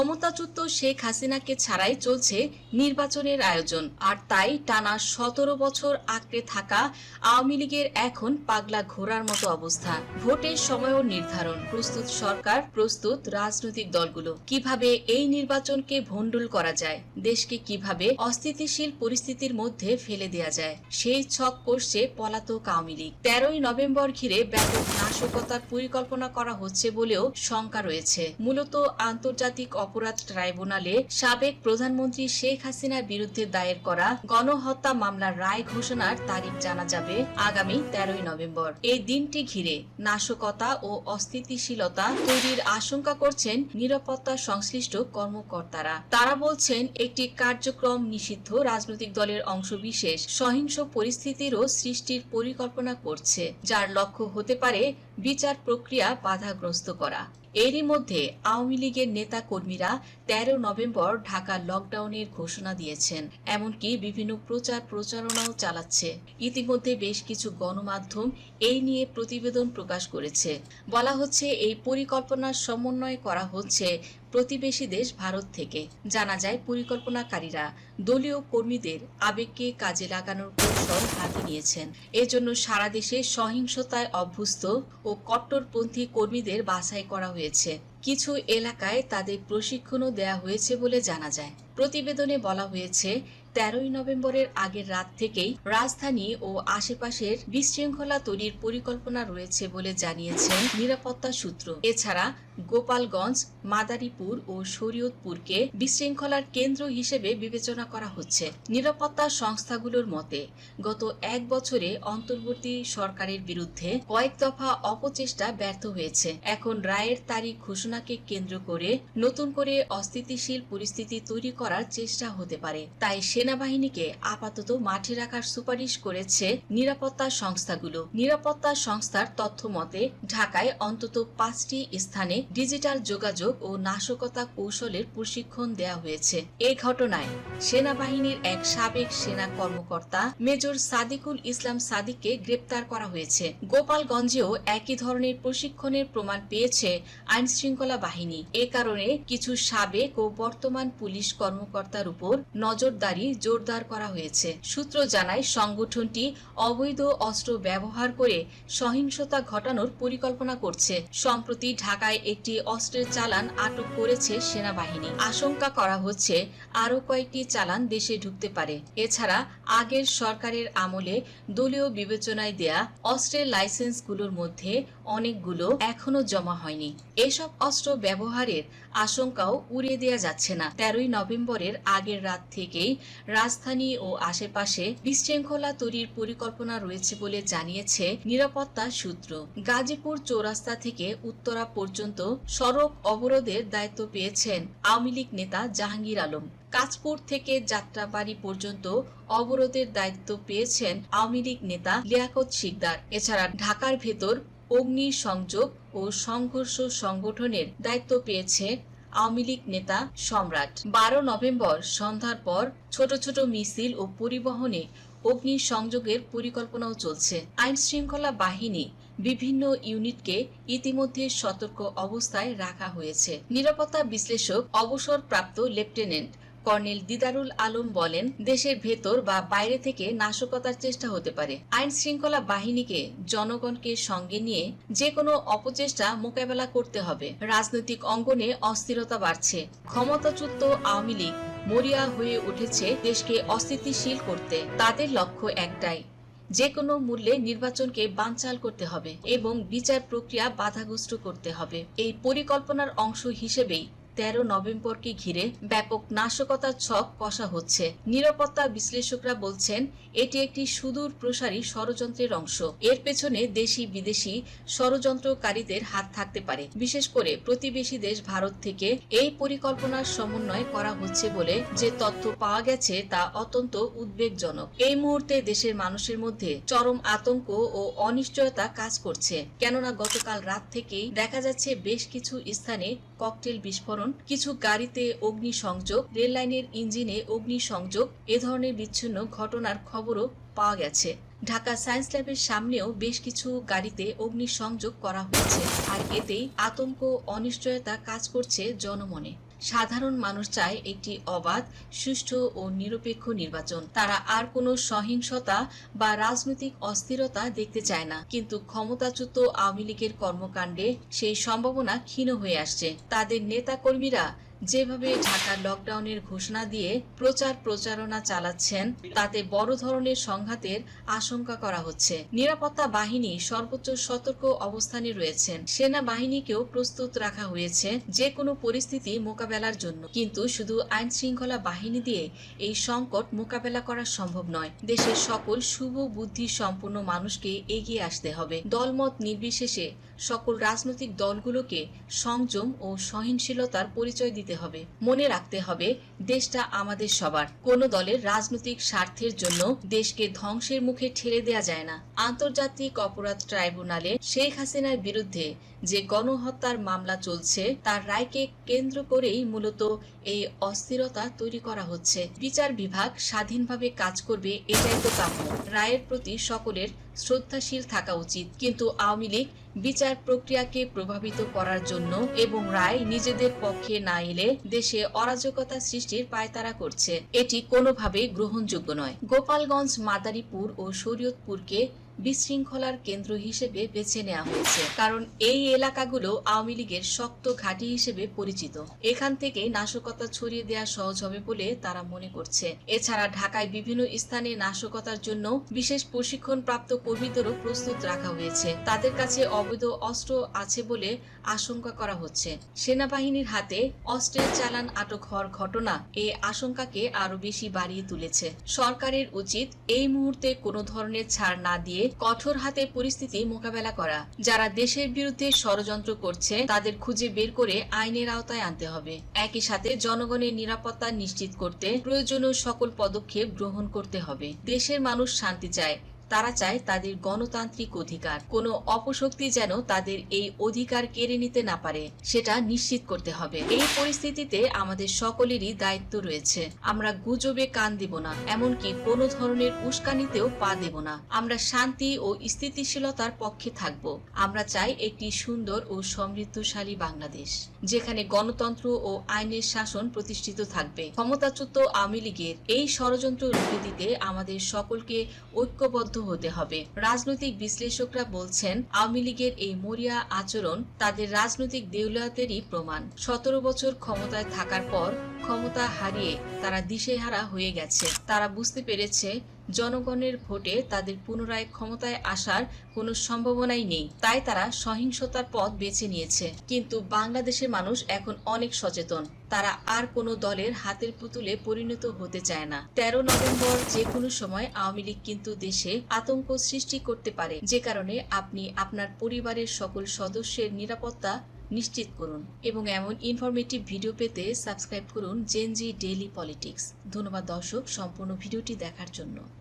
ক্ষমতাচ্যুত শেখ হাসিনাকে ছাড়াই চলছে নির্বাচনের আয়োজন। আর তাই টানা সতেরো বছর আঁকড়ে থাকা আওয়ামী লীগের এখন পাগলা ঘোরার মতো অবস্থা। ভোটের সময়ও নির্ধারণ। প্রস্তুত সরকার, প্রস্তুত রাজনৈতিক দলগুলো। কীভাবে এই নির্বাচনকে ভণ্ডুল করা যায়? দেশকে কীভাবে অস্থিতিশীল পরিস্থিতির মধ্যে ফেলে দেয়া যায়? সেই ছক করছে পলাতক আওয়ামী লীগ। তেরোই নভেম্বর ঘিরে ব্যাপক নাশকতার পরিকল্পনা করা হচ্ছে বলেও শঙ্কা রয়েছে। মূলত আন্তর্জাতিক অপরাধ ট্রাইব্যুনালে সাবেক প্রধানমন্ত্রী শেখ হাসিনার বিরুদ্ধে দায়ের করা গণহত্যা মামলার রায় ঘোষণার তারিখ জানা যাবে আগামী তেরোই নভেম্বর। এই দিনটি ঘিরে নাশকতা ও অস্থিতিশীলতা তৈরির আশঙ্কা করছেন নিরাপত্তা সংশ্লিষ্ট কর্মকর্তারা। তারা বলছেন, একটি কার্যক্রম নিষিদ্ধ রাজনৈতিক দলের অংশবিশেষ সহিংস পরিস্থিতিরও সৃষ্টির পরিকল্পনা করছে, যার লক্ষ্য হতে পারে বিচার প্রক্রিয়া বাধাগ্রস্ত করা। এরই মধ্যে আওয়ামী লীগের নেতা কর্মীরা তেরো নভেম্বর ঢাকা লকডাউনের ঘোষণা দিয়েছেন। এমনকি বিভিন্ন প্রচার প্রচারণাও চালাচ্ছে। ইতিমধ্যে বেশ কিছু গণমাধ্যম এই নিয়ে প্রতিবেদন প্রকাশ করেছে। বলা হচ্ছে, এই পরিকল্পনার সমন্বয় করা হচ্ছে প্রতিবেশী দেশ ভারত থেকে। জানা যায়, পরিকল্পনাকারীরা দলীয় কর্মীদের আবেগকে কাজে লাগানোর কৌশল হাতে নিয়েছেন। এজন্য সারা দেশে সহিংসতায় অভ্যস্ত ও কট্টরপন্থী কর্মীদের বাছাই করা হয়েছে। কিছু এলাকায় তাদের প্রশিক্ষণও দেয়া হয়েছে বলে জানা যায়। প্রতিবেদনে বলা হয়েছে, তেরোই নভেম্বরের আগের রাত থেকেই রাজধানী ও আশেপাশের বিশৃঙ্খলা তৈরির পরিকল্পনা রয়েছে বলে জানিয়েছেন নিরাপত্তা সূত্র। এছাড়া গোপালগঞ্জ, মাদারীপুর ও শরীয়তপুরকে বিশৃঙ্খলার কেন্দ্র হিসেবে বিবেচনা করা হচ্ছে। নিরাপত্তা সংস্থাগুলোর মতে, গত এক বছরে অন্তর্বর্তী সরকারের বিরুদ্ধে কয়েক দফা অপচেষ্টা ব্যর্থ হয়েছে। এখন রায়ের তারিখ ঘোষণাকে কেন্দ্র করে নতুন করে অস্থিতিশীল পরিস্থিতি তৈরি করার চেষ্টা হতে পারে। তাই সেনাবাহিনীকে আপাতত মাঠে রাখার সুপারিশ করেছে নিরাপত্তা সংস্থাগুলো। নিরাপত্তা সংস্থার তথ্য মতে, ঢাকায় অন্তত পাঁচটি স্থানে ডিজিটাল যোগাযোগ ও নাশকতা কৌশলের প্রশিক্ষণ দেওয়া হয়েছে। এই ঘটনায় সেনাবাহিনীর এক সাবেক সেনা কর্মকর্তা মেজর সাদিকুল ইসলাম সাদিককে গ্রেপ্তার করা হয়েছে। গোপালগঞ্জেও একই ধরনের প্রশিক্ষণের প্রমাণ পেয়েছে আইন শৃঙ্খলা বাহিনী। এ কারণে কিছু সাবেক ও বর্তমান পুলিশ কর্মকর্তার উপর নজরদারি জোরদার করা হয়েছে। সূত্র জানায়, সংগঠনটি অবৈধ অস্ত্র ব্যবহার করে সহিংসতা ঘটানোর পরিকল্পনা করছে। সম্প্রতি ঢাকায় একটি অস্ত্রের চালান আটক করেছে সেনাবাহিনী। আশঙ্কা করা হচ্ছে, আরও কয়েকটি চালান দেশে ঢুকতে পারে। এছাড়া, আগের সরকারের আমলে দলীয় বিবেচনায় দেয়া অস্ত্রের লাইসেন্সগুলোর মধ্যে অনেকগুলো এখনও জমা হয়নি। এসব অস্ত্র ব্যবহারের আশঙ্কাও উড়িয়ে দেওয়া যাচ্ছে না। তেরোই নভেম্বরের আগের রাত থেকেই রাজধানী ও আশেপাশে বিশৃঙ্খলা তৈরির পরিকল্পনা রয়েছে বলে জানিয়েছে নিরাপত্তা সূত্র। গাজীপুর চৌরাস্তা থেকে উত্তরা পর্যন্ত সড়ক অবরোধের দায়িত্ব পেয়েছেন আওয়ামী লীগ নেতা জাহাঙ্গীর আলম। কাজপুর থেকে যাত্রাবাড়ি পর্যন্ত অবরোধের দায়িত্ব পেয়েছেন আওয়ামী লীগ নেতা লিয়াকত শিকদার। এছাড়া ঢাকার ভেতর অগ্নি সংযোগ ও সংঘর্ষ সংগঠনের দায়িত্ব পেয়েছে আওয়ামী লীগ নেতা সম্রাট। বারো নভেম্বর সন্ধ্যার পর ছোট ছোট মিছিল ও পরিবহনে অগ্নি সংযোগের পরিকল্পনাও চলছে। আইন শৃঙ্খলা বাহিনী বিভিন্ন ইউনিটকে ইতিমধ্যে সতর্ক অবস্থায় রাখা হয়েছে। নিরাপত্তা বিশ্লেষক অবসরপ্রাপ্ত লেফটেন্যান্ট কর্নেল দিদারুল আলম বলেন, দেশের ভেতর বা বাইরে থেকে নাশকতার চেষ্টা হতে পারে। আইন শৃঙ্খলা বাহিনীকে জনগণকে সঙ্গে নিয়ে যে কোনো অপচেষ্টা মোকাবেলা করতে হবে। রাজনৈতিক অঙ্গনে অস্থিরতা বাড়ছে। ক্ষমতাচ্যুত আওয়ামী লীগ মরিয়া হয়ে উঠেছে দেশকে অস্থিতিশীল করতে। তাদের লক্ষ্য একটাই যে কোনো মূল্যে নির্বাচনকে বানচাল করতে হবে এবং বিচার প্রক্রিয়া বাধাগ্রস্ত করতে হবে। এই পরিকল্পনার অংশ হিসেবেই তেরো নভেম্বরকে ঘিরে ব্যাপক নাশকতার ছক কষা হচ্ছে। নিরাপত্তা বিশ্লেষকরা বলছেন, এটি একটি সুদূর প্রসারী ষড়যন্ত্রের অংশ। এর পেছনে দেশি বিদেশি ষড়যন্ত্রকারীদের হাত থাকতে পারে। বিশেষ করে প্রতিবেশী দেশ ভারত থেকে এই পরিকল্পনার সমন্বয় করা হচ্ছে বলে যে তথ্য পাওয়া গেছে তা অত্যন্ত উদ্বেগজনক। এই মুহূর্তে দেশের মানুষের মধ্যে চরম আতঙ্ক ও অনিশ্চয়তা কাজ করছে। কেননা গতকাল রাত থেকেই দেখা যাচ্ছে বেশ কিছু স্থানে ককটেল বিস্ফোরণ, কিছু গাড়িতে অগ্নি সংযোগ রেল লাইনের ইঞ্জিনে অগ্নি সংযোগ এ ধরনের বিচ্ছিন্ন ঘটনার খবরও পাওয়া গেছে। ঢাকা সায়েন্স ল্যাবের সামনেও বেশ কিছু গাড়িতে অগ্নি সংযোগ করা হয়েছে, আর এতেই আতঙ্ক, অনিশ্চয়তা কাজ করছে জনমনে। সাধারণ মানুষ চায় একটি অবাধ, সুষ্ঠু ও নিরপেক্ষ নির্বাচন। তারা আর কোনো সহিংসতা বা রাজনৈতিক অস্থিরতা দেখতে চায় না। কিন্তু ক্ষমতাচ্যুত আওয়ামী লীগের কর্মকাণ্ডে সেই সম্ভাবনা ক্ষীণ হয়ে আসছে। তাদের নেতাকর্মীরা যেভাবে ঢাকা লকডাউনের ঘোষণা দিয়ে প্রচার প্রচারণা চালাচ্ছেন, তাতে বড় ধরনের সংঘাতের আশঙ্কা করা হচ্ছে। নিরাপত্তা বাহিনী সর্বোচ্চ সতর্ক অবস্থানে রয়েছেন। সেনাবাহিনীকেও প্রস্তুত রাখা হয়েছে যে কোনো পরিস্থিতি মোকাবেলার জন্য। কিন্তু শুধু আইন শৃঙ্খলা বাহিনী দিয়ে এই সংকট মোকাবেলা করা সম্ভব নয়। দেশের সকল শুভ বুদ্ধি সম্পন্ন মানুষকে এগিয়ে আসতে হবে। দলমত নির্বিশেষে সকল রাজনৈতিক দলগুলোকে সংযম ও সহিংসীলতার পরিচয় দিতে হবে। মনে রাখতে হবে, দেশটা আমাদের সবার। কোনো দলের রাজনৈতিক স্বার্থের জন্য দেশকে ধ্বংসের মুখে ঠেলে দেয়া যায় না। আন্তর্জাতিক অপরাধ ট্রাইব্যুনালে শেখ হাসিনার বিরুদ্ধে যে গণহত্যার মামলা চলছে, তার রায়কে কেন্দ্র করেই মূলত এই অস্থিরতা তৈরি করা হচ্ছে। বিচার বিভাগ স্বাধীনভাবে কাজ করবে এটাই তো কাম্য। রায়ের প্রতি সকলের শ্রদ্ধাশীল থাকা উচিত। কিন্তু আওয়ামী লীগ বিচার প্রক্রিয়াকে প্রভাবিত করার জন্য এবং রায় নিজেদের পক্ষে না এলে দেশে অরাজকতা সৃষ্টির পায়তারা করছে। এটি কোনোভাবেই গ্রহণযোগ্য নয়। গোপালগঞ্জ, মাদারীপুর ও শরীয়তপুরকে বিশৃঙ্খলার কেন্দ্র হিসেবে বেছে নেওয়া হয়েছে। কারণ এই এলাকাগুলো আওয়ামী লীগের শক্ত ঘাঁটি হিসেবে পরিচিত। এখান থেকে নাশকতা ছড়িয়ে দেওয়া সহজ হবে বলে তারা মনে করছে। এছাড়া ঢাকায় বিভিন্ন স্থানে নাশকতার জন্য বিশেষ প্রশিক্ষণ প্রাপ্ত কর্মীদেরও প্রস্তুত রাখা হয়েছে। তাদের কাছে অবৈধ অস্ত্র আছে বলে আশঙ্কা করা হচ্ছে। সেনাবাহিনীর হাতে অস্ত্রের চালান আটক হওয়ার ঘটনা এই আশঙ্কাকে আরও বেশি বাড়িয়ে তুলেছে। সরকারের উচিত এই মুহূর্তে কোনো ধরনের ছাড় না দিয়ে কঠোর হাতে পরিস্থিতি মোকাবেলা করা। যারা দেশের বিরুদ্ধে ষড়যন্ত্র করছে, তাদের খুঁজে বের করে আইনের আওতায় আনতে হবে। একই সাথে জনগণের নিরাপত্তা নিশ্চিত করতে প্রয়োজনীয় সকল পদক্ষেপ গ্রহণ করতে হবে। দেশের মানুষ শান্তি চায় তারা চায় তাদের গণতান্ত্রিক অধিকার। কোনো অপশক্তি যেন তাদের এই অধিকার কেড়ে নিতে না পারে, সেটা নিশ্চিত করতে হবে। এই পরিস্থিতিতে আমাদের সকলেরই দায়িত্ব রয়েছে। আমরা গুজবে কান দেব না, এমনকি কোনো ধরনের উস্কানিতেও পা দেব না। আমরা শান্তি ও স্থিতিশীলতার পক্ষে থাকব। আমরা চাই একটি সুন্দর ও সমৃদ্ধশালী বাংলাদেশ, যেখানে গণতন্ত্র ও আইনের শাসন প্রতিষ্ঠিত থাকবে। ক্ষমতাচ্যুত আওয়ামী লীগের এই ষড়যন্ত্র রুখে দিতে আমাদের সকলকে ঐক্যবদ্ধ হতে হবে। রাজনৈতিক বিশ্লেষকরা বলছেন, আওয়ামী লীগের এই মরিয়া আচরণ তাদের রাজনৈতিক দেউলিয়াতেরই প্রমাণ। সতেরো বছর ক্ষমতায় থাকার পর ক্ষমতা হারিয়ে তারা দিশেহারা হয়ে গেছে। তারা বুঝতে পেরেছে জনগণের ভোটে তাদের পুনরায় ক্ষমতায় আসার কোনো সম্ভাবনাই নেই। তাই তারা সহিংসতার পথ বেছে নিয়েছে। কিন্তু বাংলাদেশের মানুষ এখন অনেক সচেতন। তারা আর কোনো দলের হাতের পুতুলে পরিণত হতে চায় না। তেরো নভেম্বর যে কোনো সময় আওয়ামী লীগ কিন্তু দেশে আতঙ্ক সৃষ্টি করতে পারে। যে কারণে আপনি আপনার পরিবারের সকল সদস্যের নিরাপত্তা নিশ্চিত করুন এবং এমন ইনফরমেটিভ ভিডিও পেতে সাবস্ক্রাইব করুন জেনজি ডেইলি পলিটিক্স ধন্যবাদ দর্শক, সম্পূর্ণ ভিডিওটি দেখার জন্য।